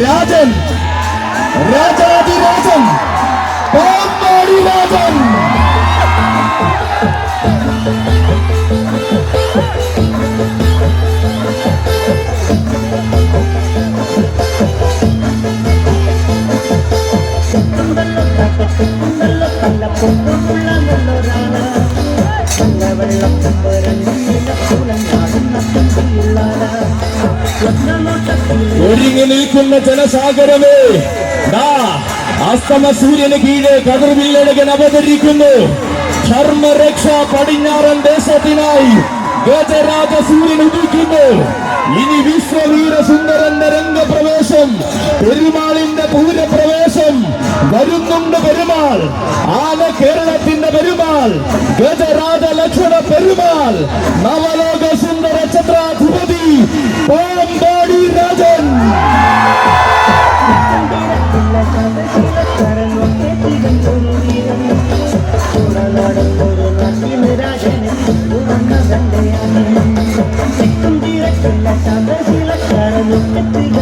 രാജൻ രാജാതിരാജൻ പാമ്പാടി രാജൻ ഒരുങ്ങി നിൽക്കുന്ന ജനസാഗരമേ അസ്തമ സൂര്യന് കീഴെ കതിർവില്ലഴകൻ അവതരിക്കുന്നു. ധർമ്മരക്ഷ പടിഞ്ഞാറൻ ദേശത്തിനായി ഗജരാജ സൂര്യൻ ഉദിക്കുന്നു. ഇനി വിശ്വവീര സുന്ദരന്റെ രംഗപ്രവേശം പെരുമാളിന്റെ പൂരപ്രവേശം വരുന്നുണ്ട് പെരുമാൾ. ആന കേരളത്തിന്റെ പെരുമാൾ ഗജരാജ ലക്ഷ്മണ പെരുമാൾ നവലോക സുന്ദര வாடிராஜன் கண்டையான